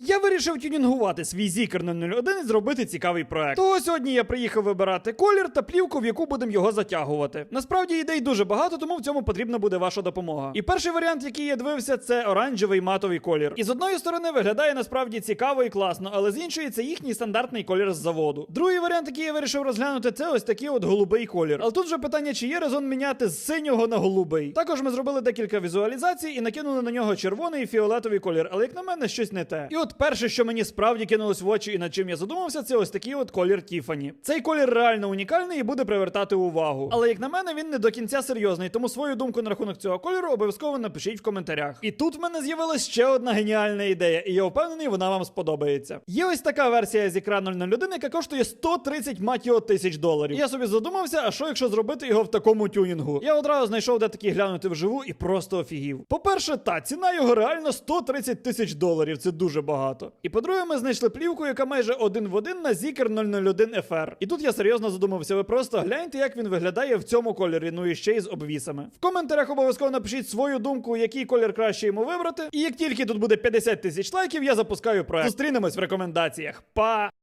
Я вирішив тюнінгувати свій Zikr 001 і зробити цікавий проект. Того сьогодні я приїхав вибирати колір та плівку, в яку будемо його затягувати. Насправді ідей дуже багато, тому в цьому потрібна буде ваша допомога. І перший варіант, який я дивився, це оранжевий матовий колір. І з одної сторони виглядає насправді цікаво і класно, але з іншої це їхній стандартний колір з заводу. Другий варіант, який я вирішив розглянути, це ось такий от голубий колір. Але тут вже питання, чи є резон міняти з синього на голубий. Також ми зробили декілька візуалізацій і накинули на нього червоний і фіолетовий колір, але як на мене, щось не те. І от перше, що мені справді кинулось в очі і над чим я задумався, це ось такий от колір Тіфані. Цей колір реально унікальний і буде привертати увагу. Але як на мене, він не до кінця серйозний, тому свою думку на рахунок цього кольору обов'язково напишіть в коментарях. І тут в мене з'явилась ще одна геніальна ідея, і я впевнений, вона вам сподобається. Є ось така версія з екрану 001, яка коштує 130 мать його тисяч доларів. Я собі задумався, а що якщо зробити його в такому тюнінгу? Я одразу знайшов де такі глянути вживу і просто офігів. По-перше, та ціна його реально 130 тисяч доларів. Це дуже багато. І по-друге, ми знайшли плівку, яка майже один в один на Zikr 001 FR. І тут я серйозно задумався. Ви просто гляньте, як він виглядає в цьому кольорі, ну і ще й з обвісами. В коментарях обов'язково напишіть свою думку, який колір краще йому вибрати. І як тільки тут буде 50 тисяч лайків, я запускаю проект. Зустрінемось в рекомендаціях. Па!